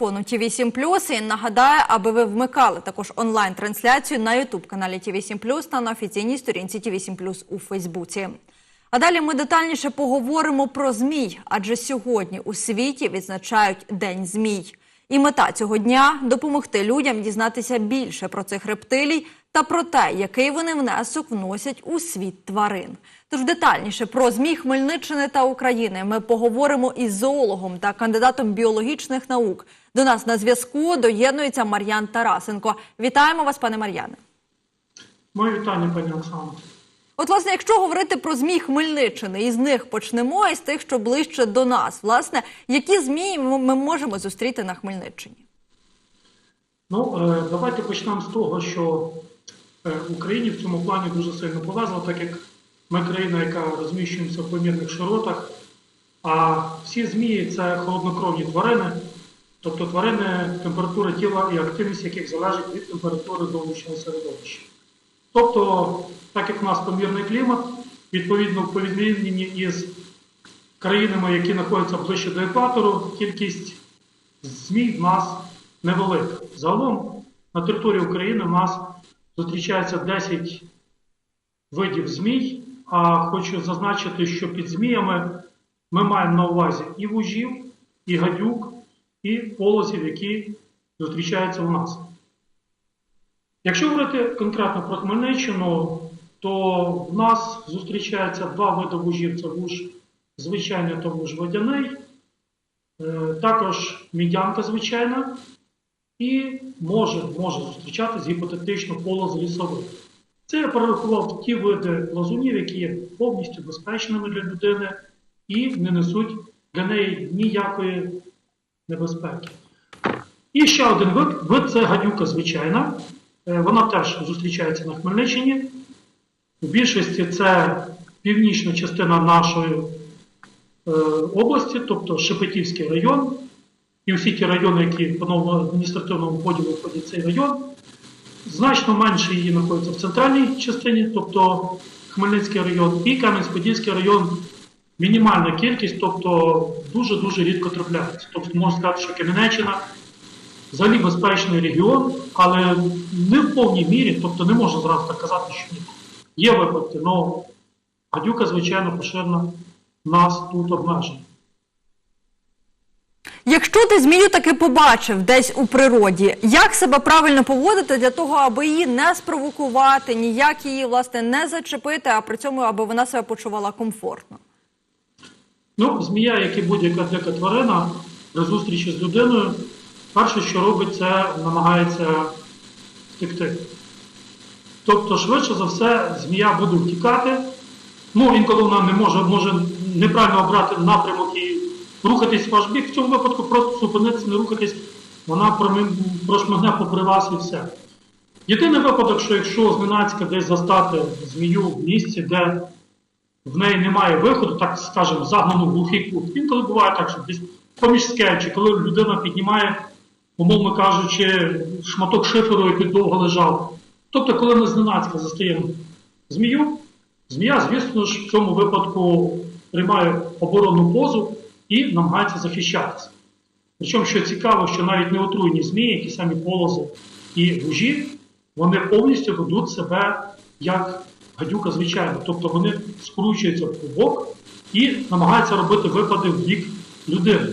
марафону Ті 7 і нагадає, аби ви вмикали також онлайн-трансляцію на ютуб каналі Ті 7 та на офіційній сторінці Ті 7 у Фейсбуці. А далі ми детальніше поговоримо про змій, адже сьогодні у світі відзначають День змій. І мета цього дня допомогти людям дізнатися більше про цих рептилій та про те, який вони внесок вносять у світ тварин. Тож детальніше про змій Хмельниччини та України ми поговоримо із зоологом та кандидатом біологічних наук. До нас на зв'язку доєднується Мар'ян Тарасенко. Вітаємо вас, пане Мар'яне. Моє вітання, пані Оксано. От, власне, якщо говорити про змій Хмельниччини, із них почнемо із тих, що ближче до нас. Власне, які змії ми можемо зустріти на Хмельниччині? Ну, е, давайте почнемо з того, що е, Україні в цьому плані дуже сильно повезло, так як ми країна, яка розміщується в помірних широтах, а всі змії це холоднокровні тварини, тобто тварини, температура тіла і активність яких залежить від температури зовнішнього середовища. Тобто, так як в нас помірний клімат, відповідно в порівнянні із країнами, які знаходяться ближче до екватору, кількість змій в нас невелика. Загалом на території України в нас зустрічається 10 видів змій, а хочу зазначити, що під зміями ми маємо на увазі і вужів, і гадюк, і полозів, які зустрічаються у нас. Якщо говорити конкретно про Хмельниччину, то в нас зустрічається два види вужів: це вуж звичайний та вуж водяний, е, також мідянка звичайна, і може може зустрічатись гіпотетично полоз лісовий. Це я перерахував ті види лазунів, які є повністю безпечними для людини і не несуть для неї ніякої небезпеки. І ще один вид, вид це гадюка звичайна. Е, вона теж зустрічається на Хмельниччині. У більшості це північна частина нашої е, області, тобто Шепетівський район. І всі ті райони, які по новому адміністративному поділу входять цей район, значно менше її знаходиться в центральній частині, тобто Хмельницький район, і Кам'янець-Подільський район мінімальна кількість, тобто дуже-дуже рідко трапляється. Тобто можна сказати, що Кам'янеччина взагалі безпечний регіон, але не в повній мірі, тобто не можна зразу так казати, що ні. Є випадки, але гадюка, звичайно, поширена нас тут обмежена. Якщо ти змію таки побачив десь у природі, як себе правильно поводити для того, аби її не спровокувати, ніяк її власне не зачепити, а при цьому аби вона себе почувала комфортно? Ну, змія, як і будь-яка дика тварина, при зустрічі з людиною, перше, що робить, це намагається втекти. Тобто, швидше за все, змія буде втікати. Ну, інколи вона не може може неправильно обрати напрямок і рухатись в ваш бік. В цьому випадку просто зупинитися, не рухатись, вона прошмигне попри вас і все. Єдиний випадок, що якщо зненацька десь застати змію в місці, де в неї немає виходу, так скажемо, загнану в глухий кут. Інколи буває так, що десь поміж скельчі, коли людина піднімає, умовно кажучи, шматок шиферу, який довго лежав. Тобто, коли ми зненацька застаємо змію, змія, звісно ж, в цьому випадку приймає оборонну позу і намагається захищатися. Причому, що цікаво, що навіть неотруйні змії, ті самі полози і вужі, вони повністю ведуть себе як гадюка звичайно. Тобто вони скручуються в клубок і намагаються робити випади в бік людини.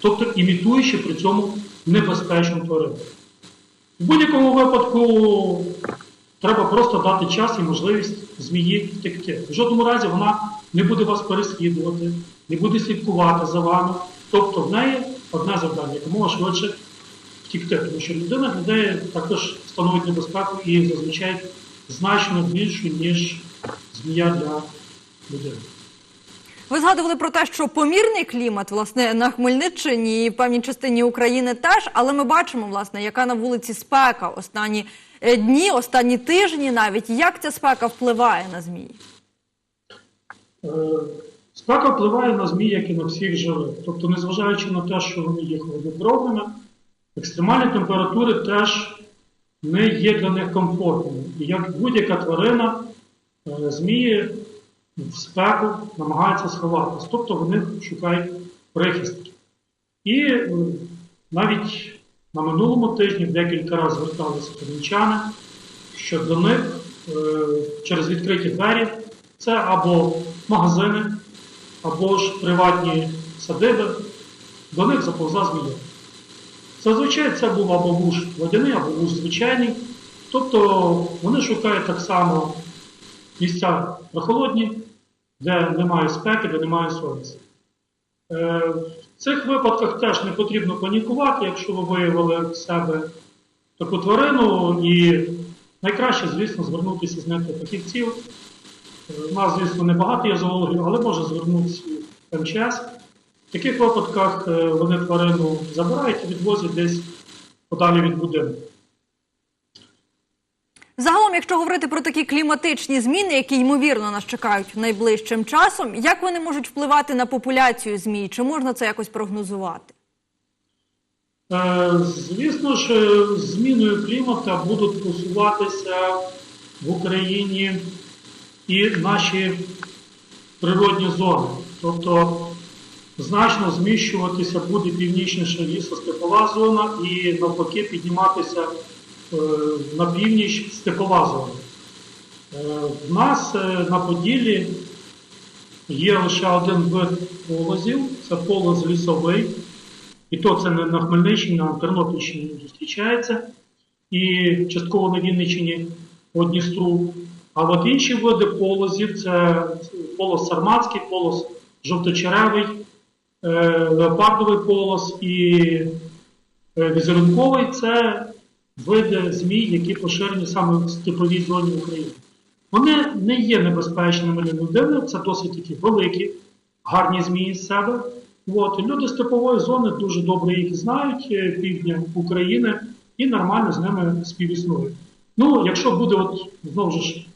Тобто імітуючи при цьому небезпечну тварину. В будь-якому випадку треба просто дати час і можливість змії втекти. В жодному разі вона не буде вас переслідувати, не буде слідкувати за вами. Тобто в неї одне завдання, якомога швидше втікти, тому що людина для неї також становить небезпеку і зазвичай значно більшу, ніж змія для людини. Ви згадували про те, що помірний клімат власне на Хмельниччині і певній частині України теж, але ми бачимо, власне, яка на вулиці спека останні е, дні, останні тижні, навіть як ця спека впливає на змії? Е, спека впливає на змій, як і на всіх живих. Тобто, незважаючи на те, що вони є холоднокровними, екстремальні температури теж не є для них комфортними. І як будь-яка тварина, е, змії в спеку намагаються сховатися, тобто вони шукають прихистки. І е, Навіть на минулому тижні декілька разів зверталися хмельничани, що до них е, через відкриті двері це або магазини, або ж приватні садиби, до них заповзла змія. Зазвичай це був або вуж водяний, або вуж звичайний. Тобто вони шукають так само місця прохолодні, де немає спеки, де немає сонця. Е, В цих випадках теж не потрібно панікувати, якщо ви виявили в себе таку тварину, і найкраще, звісно, звернутися з знайти фахівців. Е, У нас, звісно, небагато є зоологів, але може звернутися в МЧС. В таких випадках е, вони тварину забирають і відвозять десь подалі від будинку. Загалом, якщо говорити про такі кліматичні зміни, які ймовірно нас чекають найближчим часом, як вони можуть впливати на популяцію змій? Чи можна це якось прогнозувати? Е, Звісно ж, е, зміною клімату будуть посуватися в Україні і наші природні зони. Тобто значно зміщуватися буде північніша лісостепова зона і навпаки підніматися е, на північ степова зона. Е, В нас е, на Поділлі є лише один вид полозів, це полоз лісовий. І то це не на Хмельниччині, а на Тернопільщині зустрічається, і частково на Вінниччині по Дністру. А от інші види полозів це полос сарматський, полос жовточеревий, леопардовий полос і е, візерунковий це види змій, які поширені саме в степовій зоні України. Вони не є небезпечними для людини, це досить такі великі, гарні змії з себе. От, люди степової зони дуже добре їх знають, е, півдня України, і нормально з ними співіснують. Ну, якщо буде от, знову ж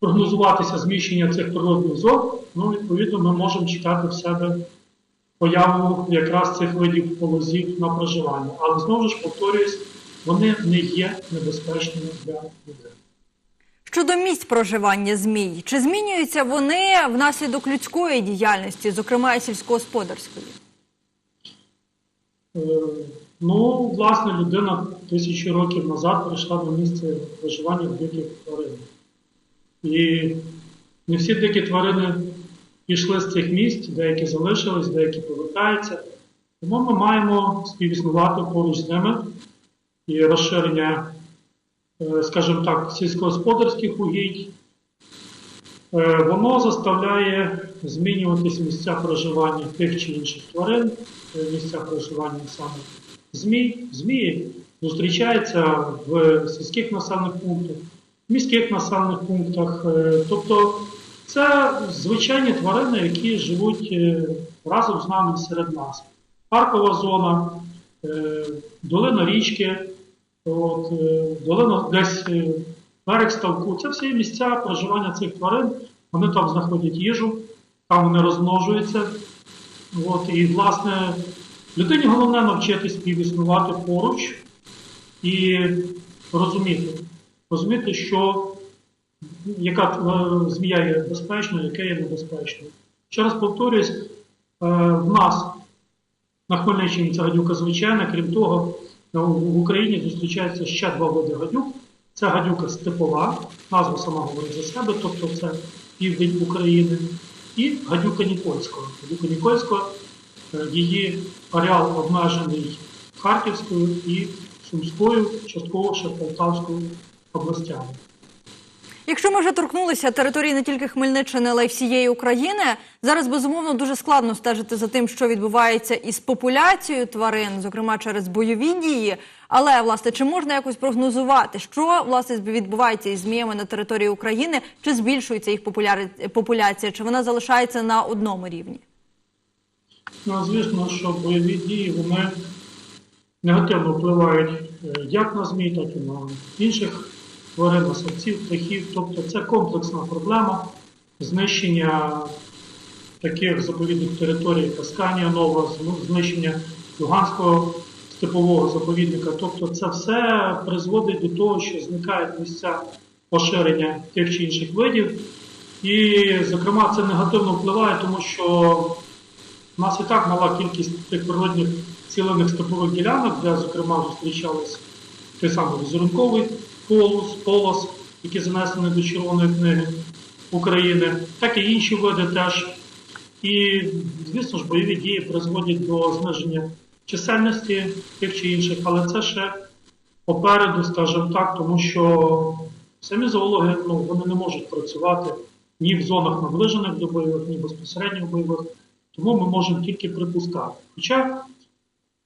прогнозуватися зміщення цих природних зон, ну, відповідно, ми можемо чекати в себе появу якраз цих видів полозів на проживання. Але знову ж повторююсь, вони не є небезпечними для людей. Щодо місць проживання змій, чи змінюються вони внаслідок людської діяльності, зокрема і сільськогосподарської? Е, Ну, власне, людина тисячі років назад прийшла на місце проживання диких тварин. І не всі дикі тварини пішли з цих місць, деякі залишились, деякі повертаються. Тому ми маємо співіснувати поруч з ними і розширення, е, скажімо так, сільськогосподарських угідь. Е, Воно заставляє змінюватись місця проживання тих чи інших тварин, е, місця проживання саме змій. Змії зустрічаються в сільських населених пунктах, в міських населених пунктах. Тобто це звичайні тварини, які живуть е, разом з нами серед нас. Паркова зона, е, долина річки, от, е, долина десь берег ставку. Це всі місця проживання цих тварин. Вони там знаходять їжу, там вони розмножуються. От, і, власне, людині головне навчитись співіснувати поруч і розуміти, розуміти, що яка е, змія є безпечною, яка є небезпечною. Ще раз повторюсь, е, в нас на Хмельниччині це гадюка звичайна, крім того, е, в Україні зустрічаються ще два види гадюк. Це гадюка степова, назва сама говорить за себе, тобто це південь України, і гадюка Нікольського. Гадюка Нікольського, її ареал обмежений Харківською і Сумською, частково ще Полтавською областями. Якщо ми вже торкнулися території не тільки Хмельниччини, але й всієї України, зараз безумовно дуже складно стежити за тим, що відбувається із популяцією тварин, зокрема через бойові дії. Але власне, чи можна якось прогнозувати, що власне відбувається із зміями на території України, чи збільшується їх популяція, чи вона залишається на одному рівні? Ну, звісно, що бойові дії вони негативно впливають е, як на ЗМІ, так і на інших тварин, савців, птахів. Тобто це комплексна проблема знищення таких заповідних територій, як Асканія Нова, знищення Луганського степового заповідника. Тобто це все призводить до того, що зникають місця поширення тих чи інших видів. І, зокрема, це негативно впливає, тому що у нас і так мала кількість тих природних вцілених степових ділянок, де, зокрема, зустрічались той самий візерунковий полос, полос, який занесений до Червоної книги України, так і інші види теж. І, звісно ж, бойові дії призводять до зниження чисельності тих чи інших, але це ще попереду, скажімо так, тому що самі зоологи ну, вони не можуть працювати ні в зонах наближених до бойових, ні безпосередньо в бойових, тому ми можемо тільки припускати. Хоча,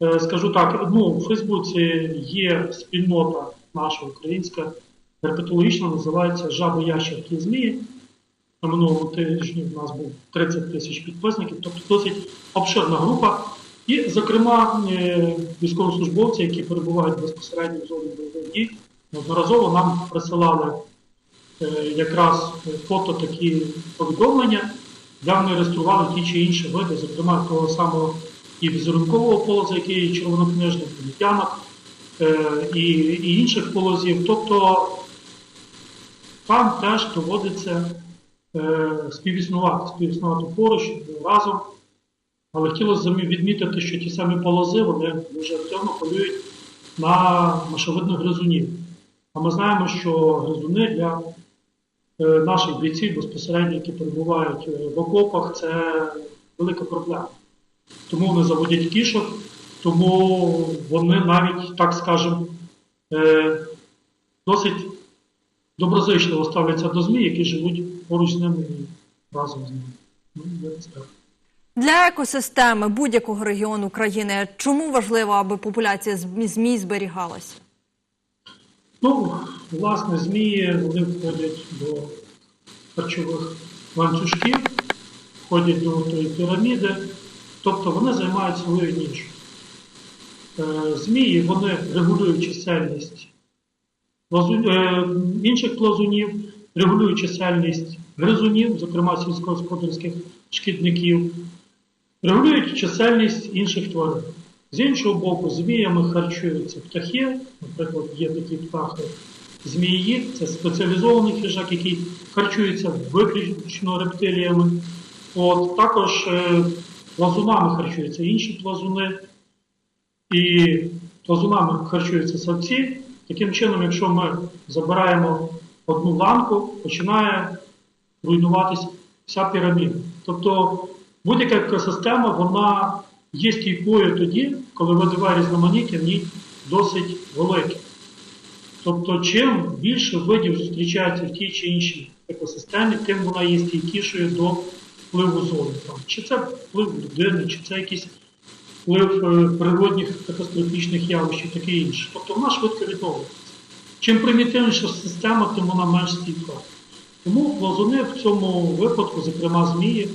е, скажу так, ну, у Фейсбуці є спільнота наша українська, герпетологічна, називається Жаби Ящерки і Змії. На минулому тижні в нас був 30 тисяч підписників, тобто досить обширна група. І, зокрема, е, військовослужбовці, які перебувають безпосередньо в зоні бойових дій, неодноразово нам присилали е, якраз фото такі повідомлення, де вони реєстрували ті чи інші види, зокрема того самого і візерункового полоза, який є червонокнижним, і е, і, і інших полозів. Тобто там теж доводиться е, співіснувати, співіснувати поруч разом. Але хотілося відмітити, що ті самі полози вони дуже активно полюють на машовидних гризунів. А ми знаємо, що гризуни для е, наших бійців безпосередньо, які перебувають в окопах, це велика проблема. Тому вони заводять кішок, тому вони навіть, так скажемо, е, досить доброзичливо ставляться до ЗМІ, які живуть поруч з ними і разом з ними. Ну. Для екосистеми будь-якого регіону країни чому важливо, аби популяція зм- змій зберігалася? Ну, власне, змії вони входять до харчових ланцюжків, входять до тої піраміди, тобто вони займають свою нішу. Е, Змії вони регулюють чисельність е, інших плазунів, регулюють чисельність гризунів, зокрема сільськогосподарських шкідників, регулюють чисельність інших тварин. З іншого боку, зміями харчуються птахи, наприклад, є такі птахи змії, це спеціалізований хижак, який харчується виключно рептиліями. От, також е, плазунами харчуються інші плазуни, і плазунами харчуються савці. Таким чином, якщо ми забираємо одну ланку, починає руйнуватись вся піраміда. Тобто будь-яка екосистема вона є стійкою тоді, коли видове різноманіття в ній досить велике. Тобто, чим більше видів зустрічається в тій чи іншій екосистемі, тим вона є стійкішою до впливу зони. Чи це вплив людини, чи це якийсь вплив е, природних катастрофічних явищ і таке інше. Тобто вона швидко відновлюється. Чим примітивніша система, тим вона менш стійка. Тому плазуни в цьому випадку, зокрема змії,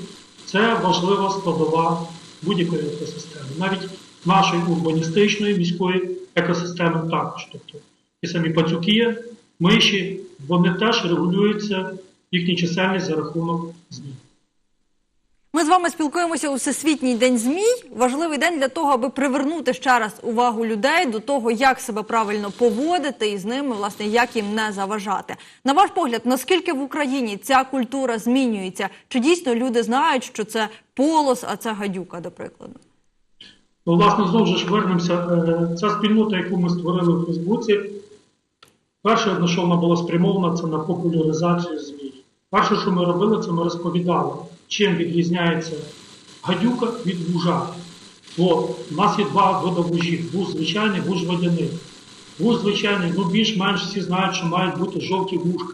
це важлива складова будь-якої екосистеми. Навіть нашої урбаністичної міської екосистеми також. Тобто ті самі пацюки, миші, вони теж регулюються їхня чисельність за рахунок змій. Ми з вами спілкуємося у Всесвітній день змій. Важливий день для того, аби привернути ще раз увагу людей до того, як себе правильно поводити і з ними, власне, як їм не заважати. На ваш погляд, наскільки в Україні ця культура змінюється? Чи дійсно люди знають, що це полос, а це гадюка, до прикладу? Ну, власне, знову ж вернемося. Е, Ця спільнота, яку ми створили в Фейсбуці, перше, на що вона була спрямована, це на популяризацію ЗМІ. Перше, що ми робили, це ми розповідали, чим відрізняється гадюка від вужа. Бо в нас є два види вужів: вуз звичайний, вуж водяний. Вуз звичайний, ну більш-менш всі знають, що мають бути жовті вушка.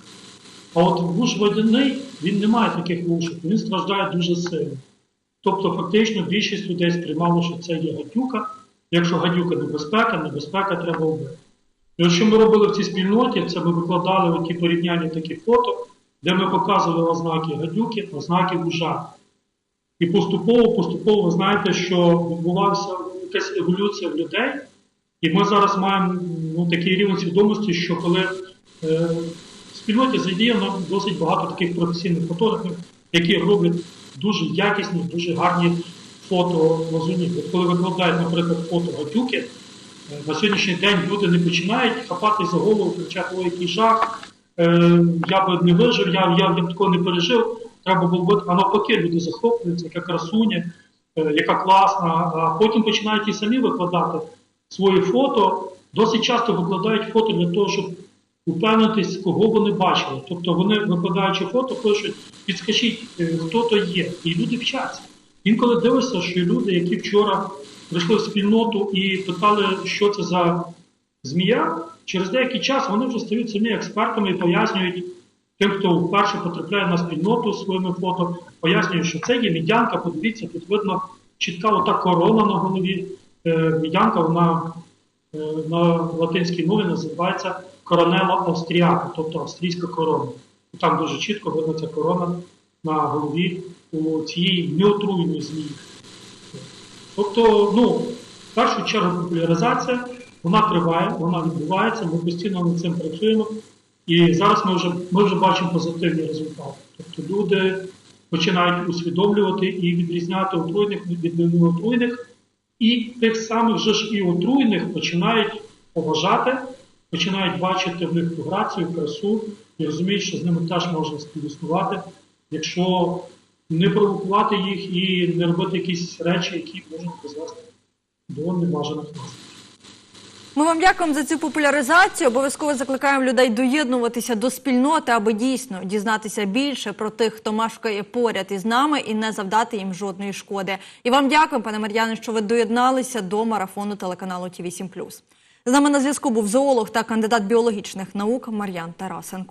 А от вуж водяний, він не має таких вушок, він страждає дуже сильно. Тобто, фактично, більшість людей сприймало, що це є гадюка. Якщо гадюка небезпека, небезпека треба вбити. І от що ми робили в цій спільноті, це ми викладали оті порівняння такі фото, де ми показували ознаки гадюки, ознаки вужа. І поступово, поступово ви знаєте, що відбувалася якась еволюція в людей. І ми зараз маємо ну, такий рівень свідомості, що коли е, в спільноті задіяно досить багато таких професійних фотографів, які роблять дуже якісні, дуже гарні фото лазунів. Коли викладають, наприклад, фото гадюки, е, на сьогоднішній день люди не починають хапати за голову, кричати, ой, який жах, е, я би не вижив, я, я, я б такого не пережив, треба було бути. А навпаки, люди захоплюються, яка красуня, е, яка класна, а потім починають і самі викладати свої фото. Досить часто викладають фото для того, щоб упевнитись, кого вони бачили. Тобто вони, викладаючи фото, пишуть, підскажіть, е, хто то є. І люди вчаться. Інколи дивишся, що люди, які вчора прийшли в спільноту і питали, що це за змія, через деякий час вони вже стають самі експертами і пояснюють тим, хто вперше потрапляє на спільноту своїми фото, пояснюють, що це є мідянка. Подивіться, тут видно чітка ота корона на голові. Е, Мідянка вона е, на латинській мові називається коронела австріака, тобто австрійська корона. Там дуже чітко видно ця корона на голові у цієї неотруйної змії. Тобто, ну, в першу чергу популяризація, вона триває, вона відбувається, ми постійно над цим працюємо. І зараз ми вже, ми вже бачимо позитивні результати. Тобто люди починають усвідомлювати і відрізняти отруйних від неотруйних, і тих самих же ж і отруйних починають поважати, починають бачити в них ту грацію, красу і розуміють, що з ними теж можна співіснувати, якщо не провокувати їх і не робити якісь речі, які можуть призвести до небажаних наслідків. Ми вам дякуємо за цю популяризацію. Обов'язково закликаємо людей доєднуватися до спільноти, аби дійсно дізнатися більше про тих, хто мешкає поряд із нами, і не завдати їм жодної шкоди. І вам дякуємо, пане Мар'яне, що ви доєдналися до марафону телеканалу Ті 7 З нами на зв'язку був зоолог та кандидат біологічних наук Мар'ян Тарасенко.